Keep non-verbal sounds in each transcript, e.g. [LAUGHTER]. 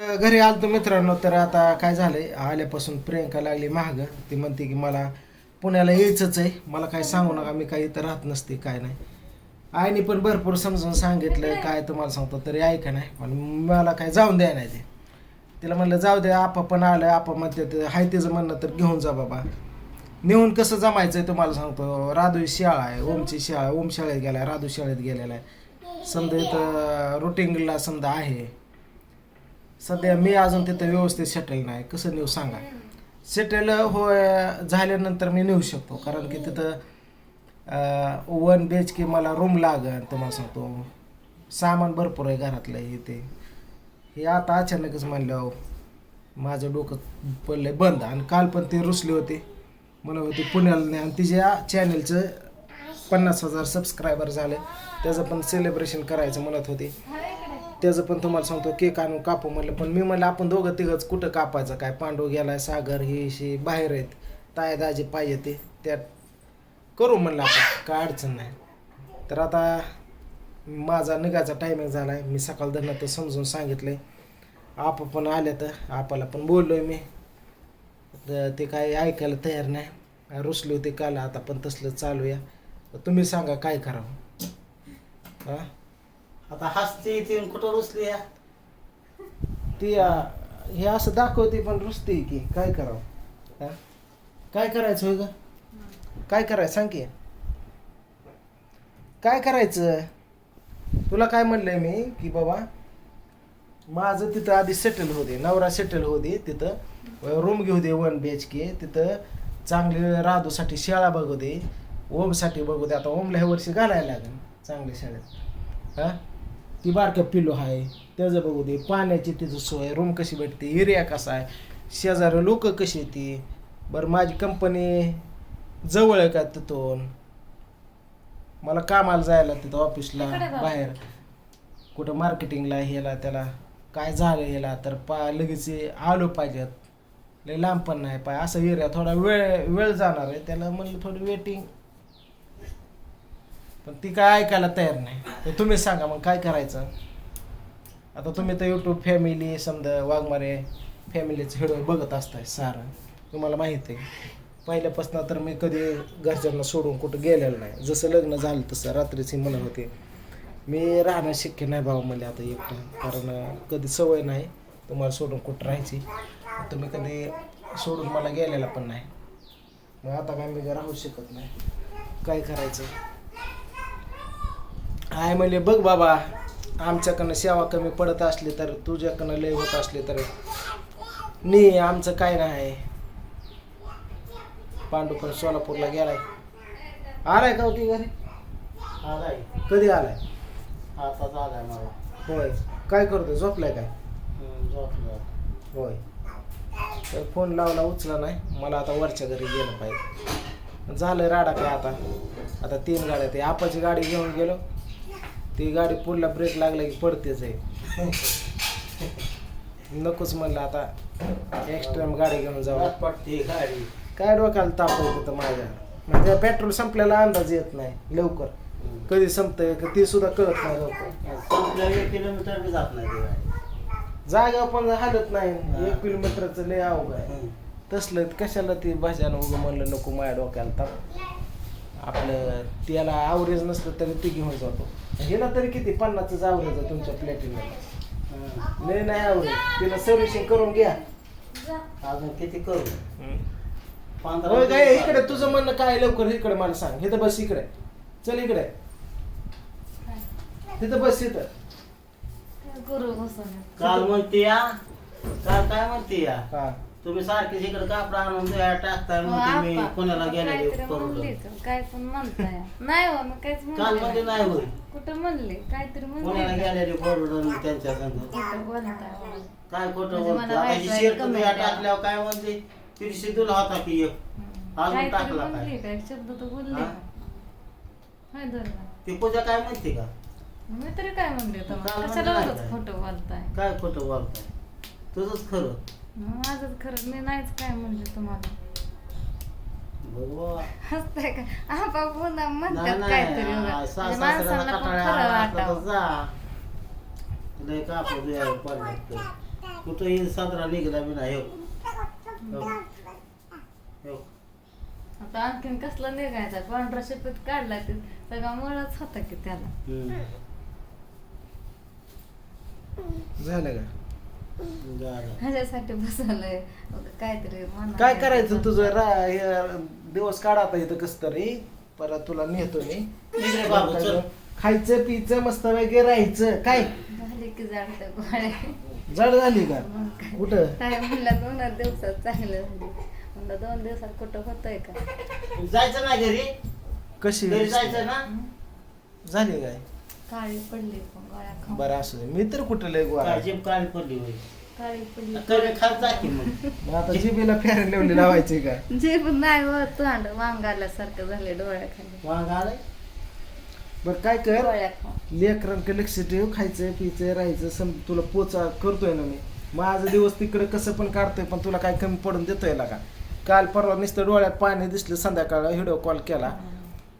घरी आलतो मित्रांनो तर आता काय झालंय? आल्यापासून प्रियंका लागली महाग ती म्हणते की मला पुण्याला यायचंच आहे. मला काय सांगू नका मी काही इथं राहत नसते काय नाही. आईने पण भरपूर समजून सांगितलं काय तुम्हाला सांगतो तरी ऐका नाही पण मला काय जाऊन द्याय नाही ते. तिला म्हणलं जाऊ दे आपा पण आलं आपा म्हणते हाय तिचं म्हणणं तर घेऊन जा बाबा. नेऊन कसं जमायचं आहे तुम्हाला सांगतो राधू शाळा आहे ओमची शाळा ओम शाळेत गेलाय राधू शाळेत गेलेला आहे. समजा इथं रुटिंगला समजा आहे. सध्या मी अजून तिथं व्यवस्थित सेटल नाही. कसं नेऊ सांगा? सेटल होय झाल्यानंतर मी नेऊ शकतो. कारण की तिथं वन बी एच के मला रूम लागेल तुम्हाला सांगतो. सामान भरपूर आहे घरातलं हे ते. हे आता अचानकच म्हणलं माझं डोकं पडलंय बंद. आणि काल पण ते रुसले होते. म्हणत होते पुण्याला नाही. आणि तिच्या चॅनलचं पन्नास हजार सबस्क्रायबर झाले. त्याचं पण सेलिब्रेशन करायचं म्हणत होते. त्याचं पण तुम्हाला सांगतो केक आणून कापू म्हणलं पण मी म्हणलं आपण दोघं तिघंच कुठं कापायचं? काय पांडू गेलाय सागर हे शे बाहेर आहेत. ताय दाजी पाहिजे ते. त्यात करू म्हणलं आपण काय अडचण नाही. तर आता माझा निघायचा टायमिंग झाला आहे मी सकाळ धरणं तर समजून सांगितलं आहे आप पण आले तर आपाला पण बोललो आहे मी. तर ते काय ऐकायला तयार नाही. रुसले होते काल आता पण तसलं चालू या तुम्ही सांगा काय करावं? हां? आता हसते ती कुठं रुसली या? ती अं, हे असं दाखवते पण रुसते की काय करावं? हा? काय करायचं होय ग? काय करायचं? सांग की. काय करायचं? तुला काय म्हणलंय मी की बाबा माझं तिथं आधी सेटल होते नवरा सेटल होते तिथं. रूम घेऊ दे वन बी एच के तिथं चांगली राधूसाठी शाळा बघू दे ओमसाठी बघू दे. आता ओमला ह्या वर्षी घालायला लागेल चांगल्या शाळेत. हा? ती बारक्या पिलो आहे त्याचं बघू दे पाण्याची तिथं सोय रूम कशी भेटते एरिया कसा आहे शेजारी लोक कशी येते बरं माझी कंपनी जवळ आहे का तिथून? मला कामाला जायला तिथं ऑफिसला. बाहेर. कुठं मार्केटिंगला ह्याला त्याला. काय झालं ह्याला? तर पा लगेच आलो पाहिजेत. लय लांब पण नाही पाय असं एरिया थोडा वेळ वेळ जाणार आहे. त्याला म्हणलं थोडी वेटिंग पण ती काय ऐकायला तयार नाही. तर तुम्ही सांगा मग काय करायचं? आता तुम्ही तर यूट्यूब फॅमिली समजा वाघमारे फॅमिलीचं हिडो बघत असताय सारं. तुम्हाला माहिती आहे. पहिल्यापासून तर मी कधी घरच्यांना सोडून कुठं गेलेलं नाही. जसं लग्न झालं तसं रात्रीची म्हणत होते मी राहणं शक्य नाही भाऊ मला आता एकटं. कारण कधी सवय नाही तुम्हाला सोडून कुठं राहायची. तुम्ही कधी सोडून मला गेलेला पण नाही. मग आता काय मी राहू शकत नाही. काय करायचं? आय म्हणले बघ बाबा आमच्याकडनं सेवा कमी पडत असली तर तुझ्याकडनं लय होत असली तर. नी आमचं काय नाही. पांडू पण सोलापूरला गेलाय. आलाय का होती घरी? आलाय. कधी आलाय? आताच आलाय मला. होय. काय करतो झोपलाय काय? झोपलं. होय. तर फोन लावला उचला नाही. मला आता वरच्या घरी गेलं पाहिजे. झालं राडा काय आता? आता तीन गाड्या ते आपाची गाडी घेऊन गेलो. ती गाडी पुढला ब्रेक लागला की पडतेच आहे. नकोच म्हणलं आता एक्स्ट्रा गाडी घेऊन जाऊ. गाडी. काय डोक्याला ताप होत माझ्या? म्हणजे पेट्रोल संपल्याला अंदाज येत नाही लवकर. कधी संपतंय का ते सुद्धा कळत नाही लवकर. किलोमीटर जात नाही जागा पण हालत नाही. एक किलोमीटरचं लय अवघड आहे. तसलं कशाला ती भाज्यानं उगं म्हणलं नको माझ्या डोक्याला ताप. आपलं त्याला आवरेज नसलं तरी ती घेऊन जातो. हिला तरी किती? पन्नासच आहे तुमच्या हम्म. लय नाही आवरेज तिला सर्व्हिसिंग करून घ्या. अजून किती करू? पंधरा होय काय इकडे तुझं म्हणणं काय? लवकर इकडे मला सांग. इथं बस इकडे. चल इकडे. तिथं बस इथं. काल म्हणते या. काल काय म्हणते या? हा. तुम्ही सारखे इकडे कापड आणून द्या टाकताय म्हणते मी पुण्याला गेलेले करून काय पण म्हणताय. नाही हो मी काहीच काल म्हणले म्हणते नाही. नाही होय. कुठं म्हणले? काहीतरी म्हणले गेलेले त्यांच्या संग? कुठं बोलताय? काय खोटं म्हणजे मला बोलतो आता वाईट ही वाईट शेर comment तुम्ही. टाकल्यावर काय म्हणते? तिरशी तुला होता की एक. अजून काहीतरी टाकला काय? म्हणले काय शब्द तर बोलले. हा? धरला ती पूजा काय म्हणते का? मी तरी काय म्हणले काल तुम्हाला? म्हणले कशाला नाही उगाच काय? खोटं बोलताय? काय खोटं बोलताय? तुझंच खरं. माझं खरं मी नाहीच काय म्हणले तुम्हाला बघू हसताय का आपा पुन्हा नाही म्हणतात काहीतरी सा- म्हणजे माणसाला पण खरं वाटावं साजरा निघाला नाही हो. हो. हो. आता आणखीन कसला निघायचा पांढरा शपथ काढला ते सगळा मुळाच होता की त्याला. झालं का झालं. ह्याच्यासाठी बसवलंय. काहीतरी मनात काय करायचं तुझं? रा हे दिवस काढ आता इथं कस तरी परत तुला नेतो मी. इकडे बाबू, चल. खायचं पियचं मस्त वगैरे राहायचं. काय? झाले की जाणत्या गोळ्या जड झाली का? मग काय? कुठं? काय म्हणलं दोन दिवसात चांगलं झाली. म्हणलं दोन दिवसात कुठं होतंय का? जायचं ना घरी? कशी? घरी जायचं ना? झाली काय? काळी पडली पण गोळ्या खाऊन. बरं असू दे. मी तर कुठं लय गोळा काळी पडली होय. काळी पडली. कमी खात जा की मग. मग आता जिबीला फेरन लावली लावायची का? [LAUGHS] जे पण नाही होत तोंड वांगाल्यासारखं झाले डोळ्याखाली. वांग आलंय? बरं काय कर? डोळ्या खाऊन. लेकरांकडे लक्ष ठेव खायचं पियचं राहायचं सम तुला पोचा करतोय ना मी. माझा दिवस तिकडे कसं पण काढतोय पण तुला काय कमी पडून देतोय ना का? काल परवा नुसतं डोळ्यात पाणी दिसलं संध्याकाळ व्हिडिओ कॉल. केला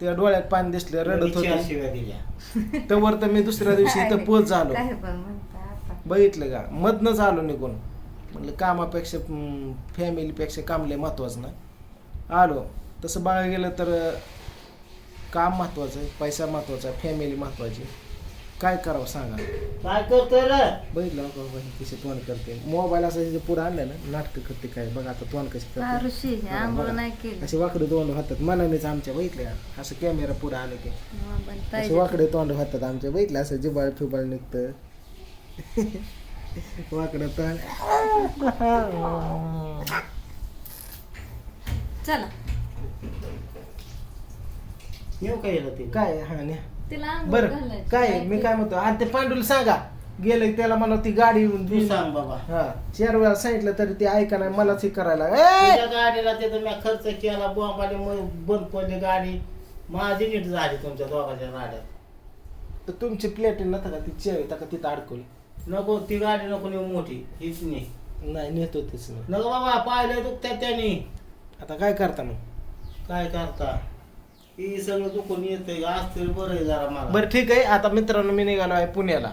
त्या डोळ्यात पाणी दिसलं रडत चार होते. शिव्या दिल्या [LAUGHS] तवर तर मी दुसऱ्या दिवशी इथं पोच झालो. काय पण म्हणता आता. बघितलं का? मधनच आलो निघून. म्हणलं कामापेक्षा फॅमिलीपेक्षा काम लय महत्वाचं ना. आलो. तसं बघायला गेलं तर अं, काम महत्वाचं आहे पैसा महत्त्वाचा आहे फॅमिली महत्वाची काय करावं सांगा. काय करतोय रे? बघितलं का बाई कशी तोंड करते. मोबाईल असं तिथे पुढे आणलं ना नाटकं करते काय बघ आता तोंड कशी हा, करते ऋषी आंघोळ नाही केली. असे वाकडे तोंड होतात. मनानेच आमच्या बघितलं का? असं कॅमेरा पुढे आलं की. असे पाहिजे. वाकडे तोंड होतात आमच्या. बघितलं असं जिबाळ फिबाळ निघतं. [LAUGHS] वाकडं तोंड. चला. येऊ काय ते? काय? हा न्या. तिला बरं घालायची. काय मी काय म्हणतो? आणि ते पांडुला सांगा. गेले त्याला मला ती गाडी येऊन तू सांग बाबा. हा चार वेळा सांगितलं तरी ते ऐका नाही मलाच हे करायला. ए! तुझ्या गाडीला तिथं मी खर्च केला बोंबाने मग बंद पडली गाडी. माझी नीट झाली तुमच्या दोघांच्या गाड्यात तर तुमची प्लेट नव्हता का ती चेअर येतं का तिथं अडकवली नको ती गाडी नको नेऊ मोठी हीच नाही. नाही नेतो तेच नाही नको बाबा पाहिलं दुखत्या त्याने. आता काय करता मग? काय करता? ही सगळं दुखून आज तरी बरं आहे जरा मला. बरं ठीक आहे. आता मित्रांनो मी निघालो आहे पुण्याला.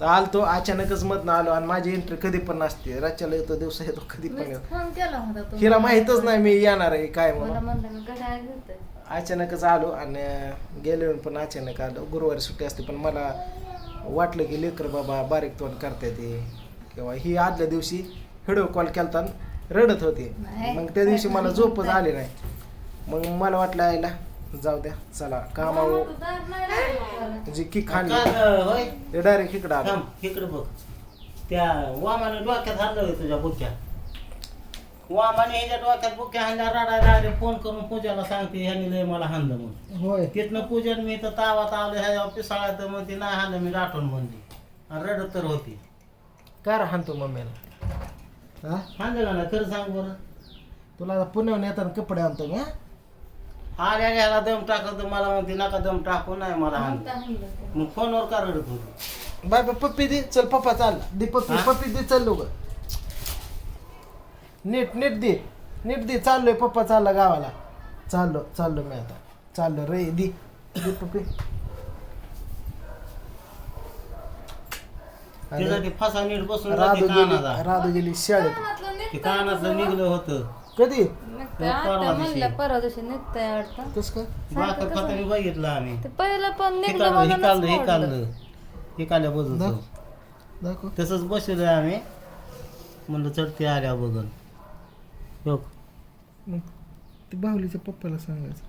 तर आलतो अचानकच मधनं आलो आणि माझी एंट्री कधी पण नसते रातच्याला येतो दिवसा येतो कधी पण येतो. फोन केला होता तुम्हाला. हिला माहीतच नाही मी येणार आहे काय मला म्हणून म्हणलं मी घड्याळ घेते अचानकच आलो आणि गेलो पण अचानक आलो. गुरुवारी सुट्टी असते पण मला वाटलं की लेकर बाबा बारीक तोंड करता ते किंवा ही आदल्या दिवशी व्हिडिओ कॉल केलता रडत होते. नाही. मग त्या दिवशी मला झोपच आली नाही. मग मला वाटलं आयला जाऊ द्या चला कामावर. जी की काल, होय. ते डायरेक्ट इकडं आलं. थांब इकडे बघ. त्या वामाने डोक्यात हाणलं होय तुझ्या बुक्या. वामाने ह्याच्या डोक्यात बुक्या हाणल्या रडायला लागले फोन करून पूजाला सांगते ह्यानी लय मला हाणलं म्हणून. होय. तिथनं पूजन मी तर तावात आलो ह्या पिसाळा तर मग ती नाही हाणलं मी गाठून म्हणली आणि रडत तर होती. काय रा हाणतो मम्मीला? हा? हाणलं का ना खरं सांग बरं. तुला आता पुण्याहून येताना कपडे आणतो मी हा? आल्या ह्याला दम टाकत तर मला म्हणते नका दम टाकू नाही मला मग हाणलं फोनवर का रडत होती? बाय बाय पप्पी दे चल पप्पा चाल. दे पप्पी हा? पप्पी दे चल लोक नीट नीट दे नीट दे चाललोय पप्पा चालला गावाला. चाललो चाललो मी आता. चाललो रे दे. दे पप्पी. आणि त्यासाठी फसा नीट बसून राधू गेली कानाचा राधू गेली शाळेत. ते कानातलं निघलं होतं. कधी. मग आता. म्हणलं परवा दिवशी निघतंय वाटतं. कस काय? भाकर कसं? खाताना बघितलं आम्ही. ते पहिलं पण हे निघलं हे म्हणूनच हे मोडलं. हे दाख. दाखव. तसंच बसलोय आम्ही. म्हणलं चढते आल्या बघन. हो मग ते बाहुलीच्या पप्पाला सांगायचं.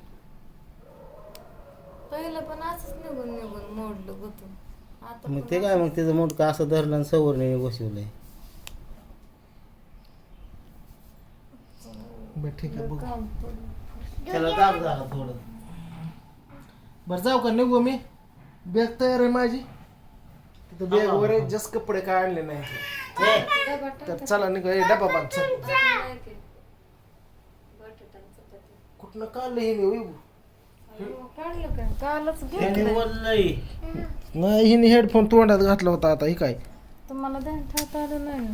पहिलं पण असंच निघून निघून मोडलं गुतून. आता मग ते काय मग त्याचं मोठं असं धरलं आणि सवरने बसवलंय. बरं ठीक आहे बघू. त्याला दाब झाला थोडं. बरं जाऊ का निघू मी. बॅग तयार आहे माझी. तिथं बॅग वर आहे, जस्ट कपडे काय आणले नाही. ए. तर चला निघू ए, डबा बांध चल. कुठनं काढलं हे मी काढलं कालच त्याने घेतलं बोललंय नाही हिने हेडफोन तोंडात घातला होता आता हे काय? तुम्हाला ध्यान ठेवता आलं नाही.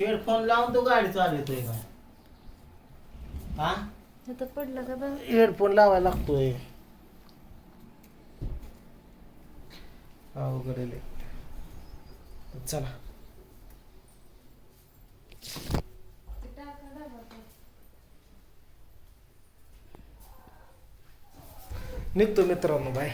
हेडफोन लावून तो गाडी चालवतोय का? हा? पडलं का लावायला लागतोय. वगैरे चला. निघतो मित्रांनो बाय